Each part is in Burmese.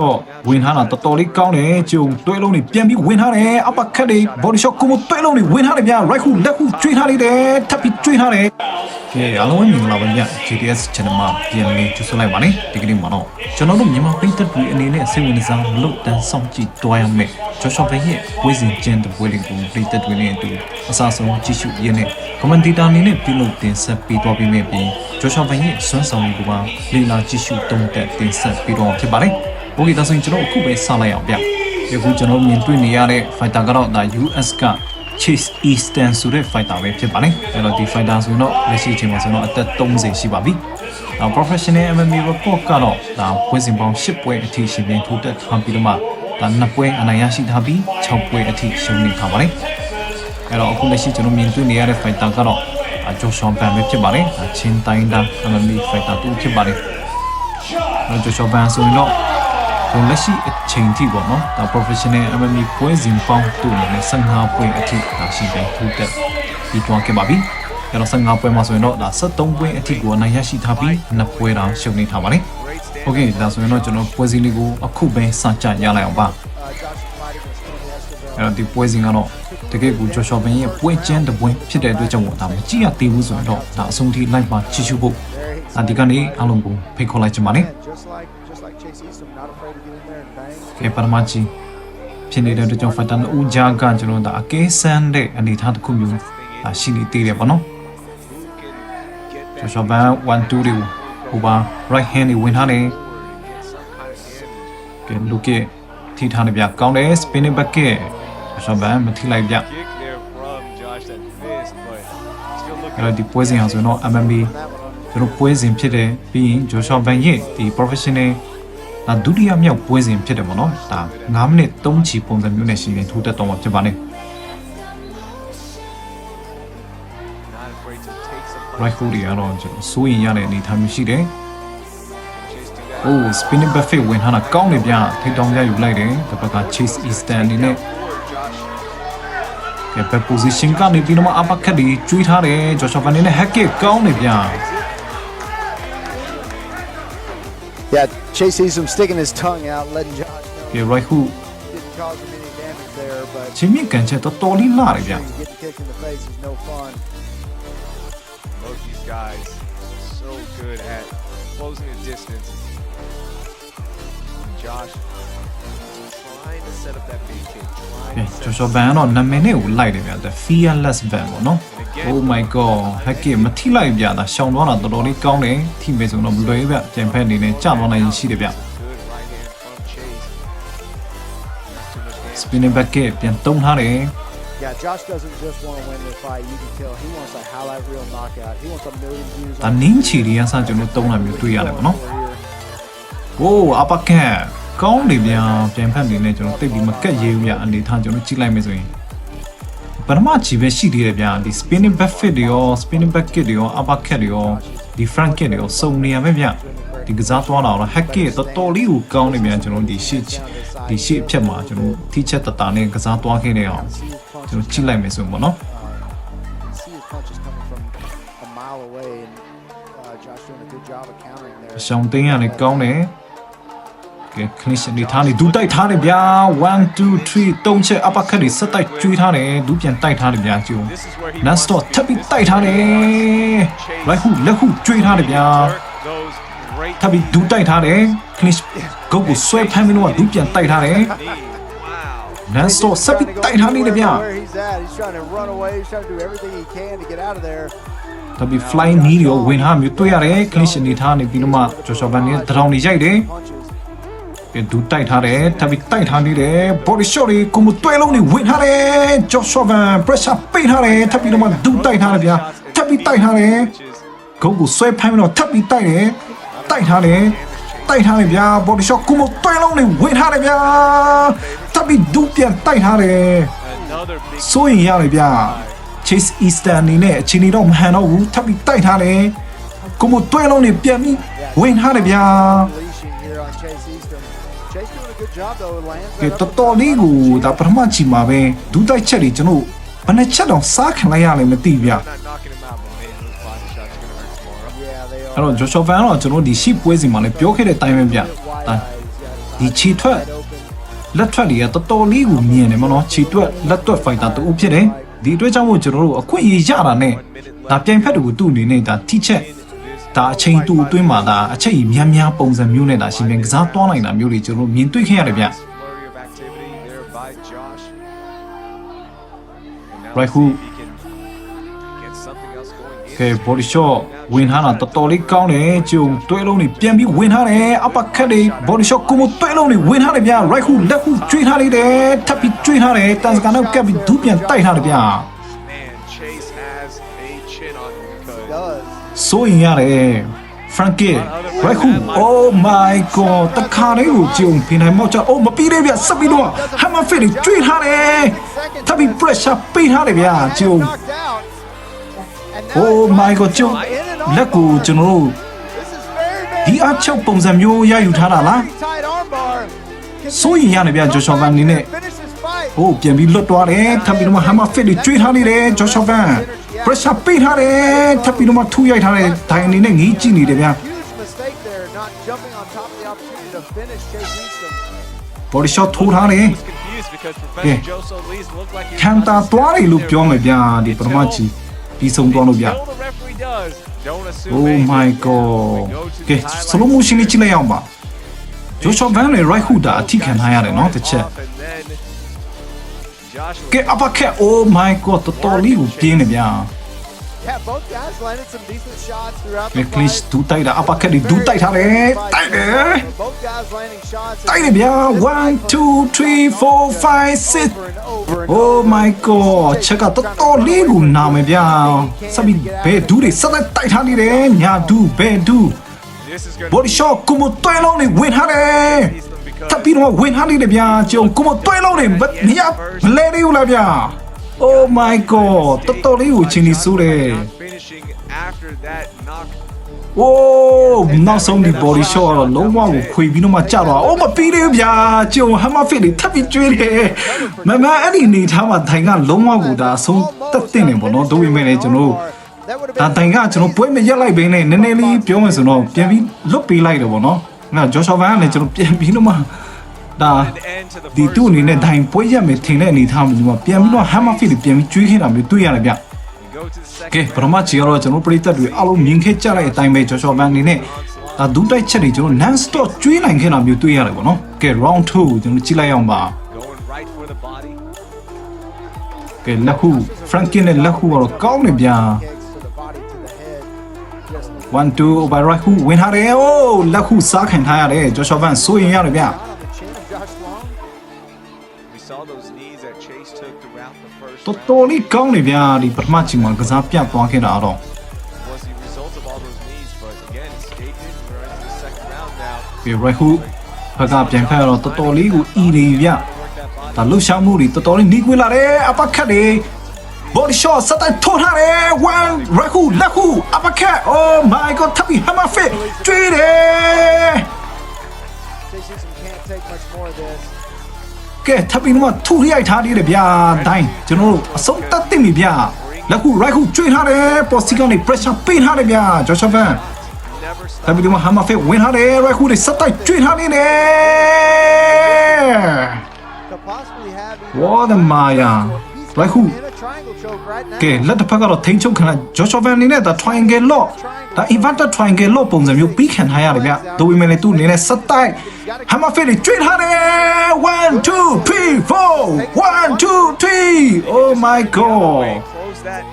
တော့ဝင်ထားတာတော်တော်လေးကောင်းတယ်ကျုံတွဲလုံးတွေပြန်ပြီးဝင်ထားတယ်အပခတ်တွေ body shot ကိုမတွဲလုံးတွေဝင်ထားတယ်ဗျ right hook left hook ကျွေးထားလိုက်တယ်ထပ်ပြီးကျွေးထားတယ်ကဲအားလုံးမင်္ဂလာပါဗျ GTS channel မှာပြန်လေးကြိုဆိုလိုက်ပါနဲ့ဒီကနေ့မှာတော့ကျွန်တော်တို့မြန်မာပြည်သက်တွေအနေနဲ့စိတ်ဝင်စားလို့တန်းဆောင်ကြည့်တွားရမယ်ဂျော့ရှော့ဘဲရဲ့ဝိဇင်ကျန်တဲ့ပွဲလေးကိုပြည်သက်တွေနဲ့အတူအစားဆုံးကြည့်ရှုရတဲ့ကမန်တီတာအနေနဲ့ပြုလုပ်တင်ဆက်ပေးသွားပြီးမြင်ပြီးဂျော့ရှော့ဘဲရဲ့စွမ်းဆောင်မှုကပါလေ့လာကြည့်ရှုတုံးတက်တင်ဆက်ပေးတော့ဖြစ်ပါတယ် โอเคဒါဆိုရင်ကျွန်တော်အခုပဲစလိုက်အောင်ဗျ။ယခုကျွန်တော်မြင်တွေ့နေရတဲ့ fighter ကတော့ဒါ US က Chase Easton ဆိုတဲ့ fighter ပဲဖြစ်ပါတယ်။အဲ့တော့ဒီ fighter ဆိုရင်တော့လက်ရှိအချိန်မှာဆိုတော့အသက်30ရှိပါပြီ။နောက် professional MMA report ကတော့ဒါပွဲစဉ်ပေါင်း10ပွဲအထိရှင်ပြိုင်ထိုးတက်ထားပြီးတော့မှဒါ2ပွဲအနိုင်ရရှိထားပြီး6ပွဲအထိရှုံးနေထားပါတယ်။အဲ့တော့အခုလက်ရှိကျွန်တော်မြင်တွေ့နေရတဲ့ fighter ကတော့ဂျိုရှောင်းပန်ပဲဖြစ်ပါတယ်။ဒါချင်းတိုင်းတာ MMA fighter တူဖြစ်ပါတယ်။အဲ့တော့ဂျိုရှောင်းပန်ဆိုရင်တော့ ကျွန်လက်ရှိအချိန်ထိပေါ့နော်ဒါ professional MMA ပွဲစဉ်ပေါင်းတူနေနဲ့15ပွဲအထိဒါရှိတယ်ထိုးတက်ပြီးတွားခဲ့ပါပြီအဲ့တော့15ပွဲမှာဆိုရင်တော့ဒါ73ပွဲအထိကိုအနိုင်ရရှိထားပြီး2ပွဲတောင်ရှုံနေထားပါတယ်โอเคဒါဆိုရင်တော့ကျွန်တော်ပွဲစဉ်လေးကိုအခုပဲစကြရလိုက်အောင်ပါအဲ့တော့ဒီပွဲစဉ်ကတော့တကယ်ကိုဂျော်ရှော့ဘင်ရဲ့ပွဲကျန်းတဲ့ပွဲဖြစ်တဲ့အတွက်ကြောင့်ဒါမကြည့်ရသေးဘူးဆိုရင်တော့ဒါအဆုံးထိ live မှာကြည့်ရှုဖို့ဒါဒီကနေ့အားလုံးကိုဖိတ်ခေါ်လိုက်ချင်ပါတယ် ကဲပရမချီဖြစ်နေတဲ့အတွက်ကြောင့်ဖတ်တန်ဦးကြားကကျွန်တော်တို့ဒါအကဲဆန်းတဲ့အနေအထားတစ်ခုမျိုးဒါရှိနေသေးတယ်ပေါ့နော်ကျွန်တော်ဘန်1 2တွေဟိုပါ right hand တွေဝင်ထားတယ်ကဲလူကထိထားနေပြကောင်းတယ် spinning back ကကျွန်တော်ဘန်မထိလိုက်ပြ kick there from Josh that missed, but still looking အဲ့တော့ဒီပွဲစဉ်ဟာဆိုရင်တော့ MMA ကျွန်တော်ပွဲစဉ်ဖြစ်တယ်ပြီးရင်ဂျိုရှော့ဘန်ရဲ့ဒီ professional ဒါဒုတိယမြောက်ပွဲစဉ်ဖြစ်တယ်ပေါ့နော်ဒါ9မိနစ်3ချီပုံစံမျိုးနဲ့ရှိရင်ထိုးတက်တော့မှာဖြစ်ပါတယ် not afraid to take some right hook တွေကတော့ကျွန်တော်စိုးရင်ရတဲ့အနေအထားမျိုးရှိတယ် Chase do that. အိုး spinning back fake ဝင်ထားတာကောင်းနေဗျထိတောင်ကြယူလိုက်တယ်ဒီဘက်က chase eastern အနေနဲ့ Forward, Josh. ကဲ back position ကနေပြီးတော့မှ uppercut တွေကျွေးထားတယ်ဂျော်ရှော့ဘန်အနေနဲ့ hack kick ကောင်းနေဗျ Chase sees him sticking his tongue out, letting Josh know. Okay, right who? Didn't cause him any damage there, but. 前面感觉到多力辣了一点。Getting kicked in the face is no fun. Both these guys are so good at closing the distance. Josh trying to set up that big kick, ကဲ trying to ဂျော် set ရှော့ဘန်ကတော့နာမည်နဲ့ကိုလိုက်တယ်ဗျ the fearless ban ပေါ့နော် oh my god hack kick မထိလိုက်ဗျဒါရှောင်သွားတာတော်တော်လေးကောင်းတယ်ထိမယ်ဆိုတော့မလွယ်ဗျပြန်ဖက်အနေနဲ့ကြာသွားနိုင်ရင်ရှိတယ်ဗျ good right hand from Chase. Not too much damage. spinning back kick ပြန်တုံးထားတယ် Yeah, Josh doesn't just want to win the fight. You can tell he wants a highlight reel knockout. He wants a million views. ဒါနင်းချီတွေကစကျွန်တော်တုံးတာမျိုးတွေ့ရတယ်ပေါ့နော်။အိုးအပက က်ကောင်းနေပြန်ပြန်ဖက်နေနဲ့ကျွန်တော်တိတ်ပြီးမကက်ရေးဘူးဗျအနေထားကျွန်တော်ကြည့်လိုက်မယ်ဆိုရင်ပထမချီပဲရှိသေးတယ်ဗျဒီ spinning back fit တွေရော spinning back kick တွေရော upper cut တွေရောဒီ front kick တွေရောစုံနေရမယ်ဗျဒီကစားသွားတာတော့ hack kick တော်တော်လေးကိုကောင်းနေပြန်ကျွန်တော်ဒီရှေ့ဒီရှေ့အဖြတ်မှာကျွန်တော်ထိချက်တတာနဲ့ကစားသွားခဲ့တဲ့အောင် See his punches. ကျွန်တော်ကြည့်လိုက်မယ်ဆိုရင်ပေါ့နော် see his punches coming from a mile away, and uh, Josh doing a good job of countering there. ရှောင်းသိန်းရတယ်ကောင်းတယ် ကဲ clinch နေထားနေဒူတိုက်ထားတယ်ဗျာ1 2 3တုံးချက် uppercut တွေဆက်တိုက်ကျွေးထားတယ်ဒူပြန်တိုက်ထားတယ်ဗျာကျုံ This is where he Last stop ထပ်ပြီးတိုက်ထားတယ် right hook လက် hook ကျွေးထားတယ်ဗျာ work those great ထပ်ပြီးဒူတိုက်ထားတယ် clinch ဂုတ်ကိုဆွဲဖမ်းပြီးတော့ဒူပြန်တိုက်ထားတယ် knee. Wow. last stop ဆက်ပြီးတိုက်ထားနေတယ်ဗျာ Where he's at, he's trying to run away. He's trying to do everything he can to get out of there. ထပ်ပြီး flying knee တွေရောဝင်ထားမျိုးတွေ့ရတယ် clinch နေထားနေပြီးတော့မှဂျော်ရှော့ဘန်နေဒရောင်နေရိုက်တယ် Punches. ကဲဒူတိုက်ထားတယ်ထပ်ပြီးတိုက်ထားနေတယ် body shot တွေကိုမတွဲလုံးတွေဝင်ထားတယ်ဂျော့ရှော့ဗန် pressure ပေးထားတယ်ထပ်ပြီးတော့မှဒူတိုက်ထားတယ်ဗျာထပ်ပြီးတိုက်ထားတယ် Which is ဂုတ်ကိုဆွဲဖမ်းပြီးတော့ထပ်ပြီးတိုက်တယ်တိုက်ထားတယ်တိုက်ထားတယ်ဗျာ body shot ကိုမတွဲလုံးတွေဝင်ထားတယ်ဗျာထပ်ပြီးဒူပြန်တိုက်ထားတယ် another big စိုးရင်ရတယ်ဗျာ Chase Eastern အနေနဲ့အချိန်ကြီးတော့မဟန်တော့ဘူးထပ်ပြီးတိုက်ထားတယ်ကိုမတွဲလုံးတွေပြန်ပြီးဝင်ထားတယ်ဗျာ Unleashing here on Chase Easton. Chase doing a good job though. Lands ကဲ that တော် up တော်လေးကိုဒါပထမချီမှာပဲဒူးတိုက်ချက်တွေကျွန်တော်ဘယ်နှချက်တောင်စားခံလိုက်ရလဲမသိဗျ not knocking him out, but man, those body shots are gonna hurt tomorrow. Yeah, they are. အဲ့တော့ Joshua Van တော့ကျွန်တော်ဒီ ship ပွဲစီမှာလည်းပြောခဲ့တဲ့အတိုင်းပဲဗျ Wide ဒါ eyes, yeah, ဒီခြေထွက်လက်ထွက်တွေကတော်တော်လေးကိုမြင်တယ်မနော်ခြေတွက်လက်တွက်ဖိုက်တာတူဖြစ်တယ်ဒီအတွက်ကြောင့်မို့ကျွန်တော်တို့အခွင့်အရေးရတာနဲ့ဒါပြိုင်ဖက်တူသူ့အနေနဲ့ဒါထိချက် ဒါအချိန်တူအတွင်းမှာဒါအချိန်ကြီးများများပုံစံမျိုးနဲ့ဒါရှင်ပြန်ကစားသွားနိုင်တာမျိုးတွေကျွန်တော်တို့မြင်တွေ့ခဲ့ရတယ်ဗျ Flurry of activity there by Josh. And now Right see hook. if he can get something else going in ကဲ his body shot ဝင်ထားတာတော်တော်လေးကောင်းတယ်ကျုံတွဲလုံးတွေပြန်ပြီးဝင်ထားတယ်အပခတ်တွေ body shot ကိုမတွဲလုံးတွေဝင်ထားတယ်ဗျ right hook left hook ကျွေးထားလိုက်တယ်ထပ်ပြီးကျွေးထားတယ်တန်စကန်နောက်ကပ်ပြီးဒူးပြန်တိုက်ထားတယ်ဗျ စိုးရင်ရတယ် Frankie right hook oh my god တခါလေးကိုကြုံဖိနိုင်မောက်ချအိုးမပြီးသေးဗျစပ်ပြီးတော့ hammer fit တွေကျွေးထားတယ်ထပ်ပြီး pressure ပေးထားတယ်ဗျကြုံ Knocked out. And now oh it's my god ကြုံ in and on လက်ကိုကျွန်တော်တို့ This is very, very ဒီအချုပ်ပုံစံမျိုးရယူထားတာလား very tight armbar. Can စိုးရင်ရတယ်ဗျဂျောရှောဗန်အနေနဲ့ finish this fight. ဟိုပြန်ပြီးလွတ်သွားတယ်ထပ်ပြီးတော့မှ hammer fit တွေကျွေးထားနေတယ်ဂျောရှောဗန် pressure ပေးထားတယ်ထပ်ပြီးတော့မှထူရိုက်ထားတယ်ဒိုင်အနေနဲ့ငေးကြည့်နေတယ်ဗျ Huge mistake there, not jumping on top of the opportunity to finish Chase Easton. body shot ထိုးထားတယ် was confused because Professor Yeah. Joe Solis looked like he was ခံတာသွားတယ်လို့ပြောမယ်ဗျာဒီပထမချီပြီးဆုံးသွားလို့ဗျ Until the referee does, don't assume oh anything. my We god go to ကဲ the highlights. slow motion လေးကြည့်လိုက်အောင်ပါဂျိုရှောဗန်နဲ့ right hook တာအထိခံထားရတယ်နော်တစ်ချက် Off and then Josh ကဲ uppercut oh my god တော်တော်လေးကိုပြင်းနေဗျာ Yeah, both guys landed some decent shots throughout ကဲ the clinch fight. ဒူတိုက်တာ uppercut တွေဒူတိုက်ထားတယ်တိုက်တယ် Both guys landing shots. တိုက်တယ်ဗျာ1 2 3 4 5 6 Over and over and Oh my god ချက်ကတော်တော်လေးကိုနာမယ်ဗျာစပ်ပြီးဘယ်ဒူးတွေစက်တိုက်တိုက်ထားနေတယ်ညာဒူးဘယ်ဒူး This is going body shot ကိုမတွဲလုံးနေဝင်ထားတယ် Easton because တပ်ပြီးတော့ဝင်ထားနေတယ်ဗျာကျုံကိုမတွဲလုံးနေမမရမလဲရဘူးလားဗျာ Oh my god တော်တော်လေးကိုချင်းနေဆိုးတယ် not finishing after that knock. Oh နောက်ဆုံးဒီ body shot ကတော့လုံးဝကိုခွေပြီးတော့မှကြာတော့ Oh မပြီးသေးဘူးဗျာကျုံ hammer fit တွေထပ်ပြီးကျွေးတယ်မမအဲ့ဒီနေထားမှာထိုင်ကလုံးဝကိုဒါအဆုံးတက်တင်နေပေါ့နော်တို့ပေမဲ့လည်းကျွန်တော်တို့ That would have ဒါ been တိုင်ကကျွန်တော်ပွဲမရက်လိုက်ဘဲနဲ့နည်းနည်းလေးပြောမယ်ဆိုတော့ပြန်ပြီးလွတ်ပေးလိုက်တယ်ပေါ့နော်။ငါဂျော်ရှောဗန်ကလည်းကျွန်တော်ပြန်ပြီးတော့မှ ဒါ An end to the ဒီ first သူ့အနေနဲ့တိုင်ပွဲရက်မယ်ထင်တဲ့အနေထားမျိုးမှာပြန်ပြီးတော့ hammer fit ပြန်ပြီးကျွေးခဲ့တာမျိုးတွေ့ရတယ်ဗျ We go to the second. ။ကဲပထမချီကတော့ကျွန်တော်ပရိသတ်တွေအားလုံးမြင်ခဲ့ကြတဲ့အတိုင်းပဲဂျော်ရှောဗန်အနေနဲ့ဒါဒူးတိုက်ချက်တွေကျွန်တော် non stop ကျွေးနိုင်ခဲ့တာမျိုးတွေ့ရတယ်ပေါ့နော်။ကဲ round 2ကိုကျွန်တော်ကြည့်လိုက်အောင်ပါ Going right for the body. ။ကဲလက်ခု Frankie နဲ့လက်ခုကတော့ကောင်းနေဗျာ kicks to the body to the head. Just 1 2 over right ခုဝင်ထားတယ်။အိုးလက်ခုစားခံထားရတယ်ဂျော်ရှောဗန်စိုးရင်ရတယ်ဗျ။ တော် round. တော်လေးကောင်းနေဗျာဒီပထမချိန်မှာကစားပြတ်သွားခဲ့တာတော့ Was the result of all those knees, but again, escaped it. We're into the second round now. ဒီ right hook ဘက်ကပြန်ဖက်တော့တော်တော်လေးကိုအီနေဗျ Work that body. ဒါလှုပ်ရှားမှုတွေတော်တော်လေးနှီးကွေးလာတယ်အပခတ်တွေ body shot စတဲ့ထိုးထားတယ် one right hook left hook အပခတ် oh my god ထပ်ပြီး hammer fit ကျွေးတယ် Chase Easton can't take much more of this. ကဲထပ်ပြီးတော့ထူရိုက်ထားသေးတယ်ဗျာဒိုင်းကျွန်တော်တို့အဆုံးတတ်သိပြီဗျာလက်ခု right hook ကျွေးထားတယ် post ကနေ pressure ပေးထားတယ်ဗျာ Joshua Van Never တ stop. ပီဒီမှာဟာမဖက်ဝင်ထားတယ်ရိုက်ခုတွေစက်တိုက်ကျွေးထားနေတယ် Could possibly have either- ဝါဒမာယာ He's ရိုက်ခု in a triangle choke right now. ကဲလက်တစ်ဖက်ကတော့ထိန်းချုပ်ခံလိုက်ဂျော်ရှောဗန်အနေနဲ့ဒါ triangle လော့ဒါ inverted triangle လော့ပုံစံမျိုးပြီးခံထားရတယ်ဗျဒိုဝီမယ်လေသူ့အနေနဲ့စက်တိုက်ဟာမဖက်တွေကျွေးထားတယ်1 2 3 4 1 2 3 oh my god Close that.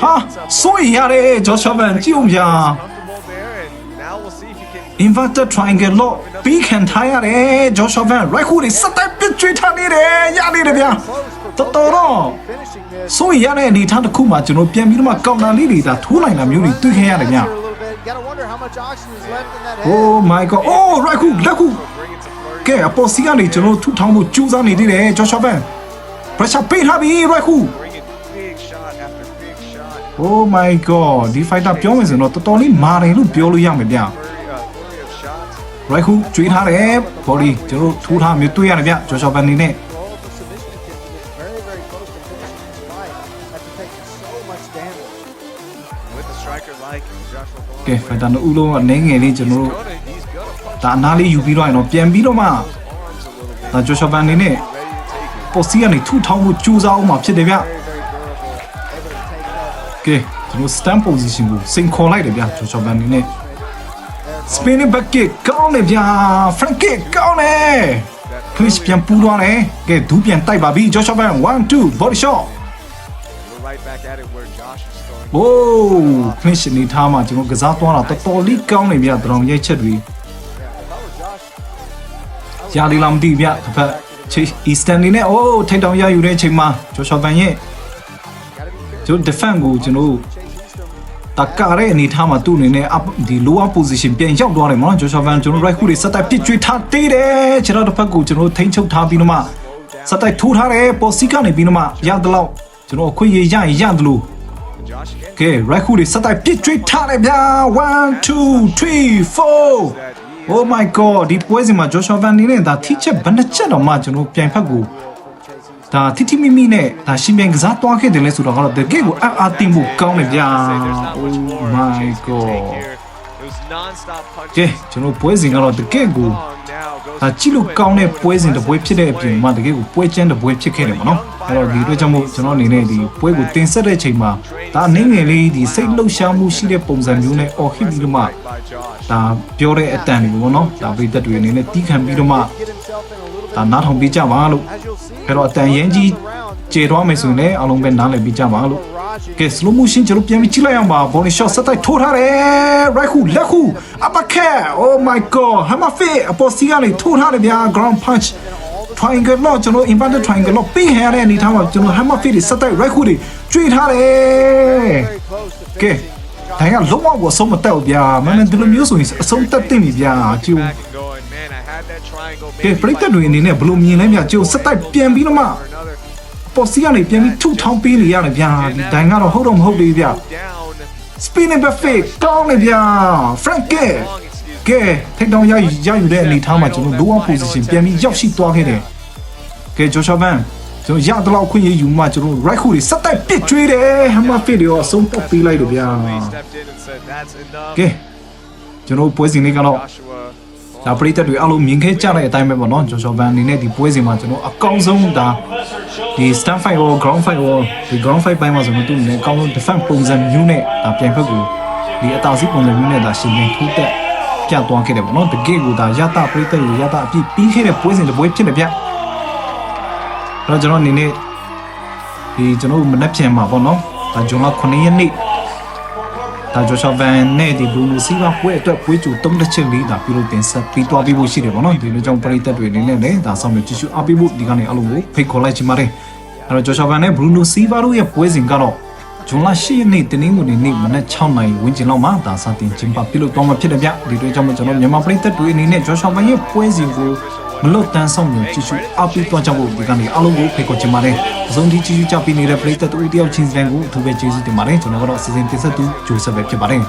ဟာစိုးရိမ်ရတယ်ဂျော်ရှောဗန်ကြည့်အောင်ဗျာ Comfortable there, and now we'll see if he can. inverted triangle လော့ပြီးခံထားရတယ်ဂျော်ရှောဗန် right ခုတွေစက်တိုက်ပစ်ကျွေးထားနေတယ်ရနေတယ်ဗျာ Close for တော်တော်တော့ finishing this. စိုးရိမ်ရတဲ့အနေအထားတစ်ခုမှာကျွန်တော်ပြန်ပြီးတော့မှကောင်တာလေးတွေဒါထိုးနိုင်တာမျိုးတွေတွေ့ခဲ့ရတယ်ဗျ Here a little bit. You gotta wonder how much oxygen is left in that head. Oh my god oh right ခုလက်ခု Bring it to flurry. ကဲအပေါ်စီကနေကျွန်တော်တို့ထူထောင်ဖို့ကြိုးစားနေသေးတယ်ဂျော်ရှောဗန် pressure ပေးထားပြီ right ခု Bring it big shot after big shot. oh my god ဒီ fighter ပြောမယ်ဆိုတော့တော်တော်လေးမာတယ်လို့ပြောလို့ရမယ်ဗျ Flurry, uh, flurry of shots. right ခုကျွေးထားတယ် body ကျွန်တော်တို့ထူထားမျိုးတွေ့ရတယ်ဗျဂျော်ရှောဗန်အနေ Joshua Vaughn. ကဲ fighter တို့ဦးလုံးကနေငယ်လေးကျွန်တော်တို့ Gonna, he's gonna punch. ဒါအနားလေးယူပြီးတော့ရင်တော့ပြန်ပြီးတော့မှဒါဂျိုရှောဗန်အနေနဲ့ Ready to take it. ပေါ်စီကနေထူထောင်မှုကြိုးစားအောင်မှာဖြစ်တယ်ဗျ Very, very durable. Able to take it up. ကဲကျွန်တော် stand position ကိုစိန်ခေါ်လိုက်တယ်ဗျဂျိုရှောဗန်အနေနဲ့ spinning back kick ကောင်းတယ်ဗျ front kick ကောင်းတယ် Chris ပြန်ပူသွားတယ်ကဲဒူးပြန်တိုက်ပါပြီဂျိုရှောဗန်1 2 body shot We're right back at it where Josh is throwing. โอ้ finish နေထားမှာကျွန်တော်ကစားသွားတာတော်တော်လေးကောင်းနေဗျဒရောင်ရိုက်ချက်တွေ Yeah, if I were Josh, ရာလီလာမသိဗျတစ်ဖက် Chase Eastern နေနဲ့အိုးထိတ်တောင်ရယူတဲ့အချိန်မှာဂျိုရှောဗန်ရဲ့ gotta be careful. ကျွန်တော် defense ကိုကျွန်တော် Chase Easton. တကားတဲ့အနေထားမှာသူ့အနေနဲ့ up ဒီ lower position ပြန်ရောက်သွားတယ်မနော်ဂျိုရှောဗန်ကျွန်တော် right ခုတွေစက်တိုက်ပစ်ကျွေးထားသေးတယ်ခြေတော့တစ်ဖက်ကိုကျွန်တော်ထိန်းချုပ်ထားပြီးတော့မှစက်တိုက်ထိုးထားတယ်ပေါ်စီကနေပြီးတော့မှရတယ်လို့ကျွန်တော်အခွင့်အရေးရရင်ရတယ်လို့ Josh again. ကဲ right ခုတွေစက်တိုက်ပစ်ကျွေးထားတယ်ဗျာ1 2 3 4 That he Oh my god ဒီပွဲစဉ်မှာဂျိုရှောဗန်နေနဲ့ဒါထိချက်ဘယ်နှချက်တော့မှကျွန်တော်ပြန်ဖက်ကိုဒါထိထိမိမိနဲ့ဒါရှင်ပြန်ကစားသွားခဲ့တယ်လဲဆိုတော့ကတော့တကယ်ကိုအအားတင်ဖို့ကောင်းတယ်ဗျာ say there's not much Oh more my Chase can take god here. It was non-stop ကဲ punches. ကျွန်တော်ပွဲစဉ်ကတော့တကယ်ကို Long now goes ဒါကြည့်လို့ကောင်းတဲ့ပွဲစဉ်တစ်ပွဲဖြစ်တဲ့အပြင်မှာတကယ်ကိုပွဲချမ်းတစ်ပွဲဖြစ်ခဲ့တယ်ပေါ့နော်အဲ့တော့ဒီအတွက်ကြောင့်မို့ကျွန်တော်အနေနဲ့ဒီပွဲကိုတင်ဆက်တဲ့အချိန်မှာဒါအနေငယ်လေးဒီစိတ်လှုပ်ရှားမှုရှိတဲ့ပုံစံမျိုးနဲ့အော်ဟစ်ပြီးတော့မှ by Josh. ဒါပြောတဲ့အတန်တွေပေါ့နော်ဒါပြည်သက်တွေအနေနဲ့တီးခံပြီးတော့မှ Get himself in a little bit. ဒါနားထောင်ပေးကြပါလို့ As you'll see, အဲ့တော့အတန်ရင်ကြီးကျေသွားမယ်ဆိုရင်လည်းအားလုံးပဲနားလည်ပေးကြပါလို့ barraging ကဲ slow motion ကျွန်တော်ပြန်ပြီးကြည့်လိုက်အောင်ပါ body shot စက်တိုက်ထိုးထားတယ် right ခုလက်ခု uppercut oh my god hammer fit အပေါ်စီကနေထိုးထားတယ်ဗျာ ground punch triangle တော့ကျွန်တော် inverted triangle တော့ပြီးဟရတဲ့အနေထားမှာကျွန်တော် hammer fit တွေစက်တိုက် right ခုတွေကျွေးထားတယ် very close to ကဲ finishing. ဒါကလုံးဝကိုအဆုံးမတက်ဘူးဗျာမင်းဒီလိုမျိုးဆိုရင်အဆုံးတက်တင်ပြီဗျာကြည့် Back and going, man. I had that triangle. ကဲ Maybe ပရိသတ် like တွေအနေနဲ့ဘယ်လိုမြင်လဲဗျာကြည့်စက်တိုက်ပြန်ပြီးတော့မှ or another. ပေါ်စီကနေပြန်ပြီးထုထောင်းပေးနေရတယ်ဗျာဒီဒိုင်ကတော့ဟုတ်တော့မဟုတ်သေးဘူးဗျာ Down. spinning back fake ကောင်းနေဗျာ frank ကဲ Long excuse. ကဲထိတ်တောင်ရယူရယူတဲ့အနေထားမှာကျွန်တော် lower position ပြန်ပြီးရောက်ရှိသွားခဲ့တယ်ကဲဂျိုရှာဗန်ကျွန်တော်ရတော့ခွင့်ရယူမှကျွန်တော် right ခုတွေစက်တိုက်ပစ်ကျွေးတယ် hammer fit တွေရောအဆုံးတက်ပေးလိုက်တယ်ဗျာ He stepped in and said, "That's enough." ကဲကျွန်တော်ပွဲစဉ်လေးကတော့ Joshua. ဒါပရိသတ်တွေအားလုံးမြင်ခဲ့ကြတဲ့အတိုင်းပဲပေါ့နော်ဂျိုရှောဗန်အနေနဲ့ဒီပွဲစဉ်မှာကျွန်တော်အကောင်းဆုံးဒါဒီ stand fight ရော ground fight ရောဒီ ground fight ဘိုင်းမှာဆိုတော့သူ့အနေနဲ့အကောင်းဆုံး defense ပုံစံမျိုးနဲ့ဒါပြန်ဖက်ကိုဒီအတားစီးပုံစံမျိုးနဲ့ဒါရှင်ပြန်ထိုးတက်ပြတ်သွားခဲ့တယ်ပေါ့နော်တကယ်ကိုဒါရတာပရိသတ်တွေရတာအပြည့်ပြီးခဲ့တဲ့ပွဲစဉ်တစ်ပွဲဖြစ်နေဗျအဲ့တော့ကျွန်တော်အနေနဲ့ဒီကျွန်တော်မနှက်ပြန်မှာပေါ့နော်ဒါဂျွန်လ9ရက်နေ့ ဒါဂျိုရှာဗန်နဲ့ဒီဘရူနိုစီဗာပွဲအတွက်ပွဲကြိုတုံးတစ်ချက်လေးဒါပြုလုပ်တင်ဆက်ပြီးသွားပြီးဖို့ရှိတယ်ပေါ့နော်ဒီလိုကြောင့်ပရိသတ်တွေအနေနဲ့လည်းဒါဆောင်ရွက်ကြည့်ရှုအားပေးဖို့ဒီကနေအလုံးကိုဖိတ်ခေါ်လိုက်ချင်ပါတယ်အဲ့တော့ဂျိုရှာဗန်နဲ့ဘရူနိုစီဗာတို့ရဲ့ပွဲစဉ်ကတော့ဂျွန်လ10ရက်နေ့တင်းင်းဝင်နေ့မနက်6နာရီဝန်းကျင်လောက်မှာဒါစတင်ကျင်းပပြုလုပ်သွားမှာဖြစ်တယ်ဗျဒီလိုကြောင့်ကျွန်တော်မြန်မာပရိသတ်တွေအနေနဲ့ဂျိုရှာဗန်ရဲ့ပွဲစဉ်ကို မလွတ်တမ်းဆောင်ကြည့်ရှုအားပေးသွားကြဖို့ဒီကနေအလုံးကိုဖိတ်ခေါ်ချင်ပါတယ်အဆုံးထိကြည့်ရှုကြပေးနေတဲ့ပရိသတ်တို့တယောက်ချင်းစံကိုအထူးပဲကျေးဇူးတင်ပါတယ်ကျွန်တော်ကတော့စီစဉ်တင်ဆက်သူဂျိုဆက်ပဲဖြစ်ပါတယ်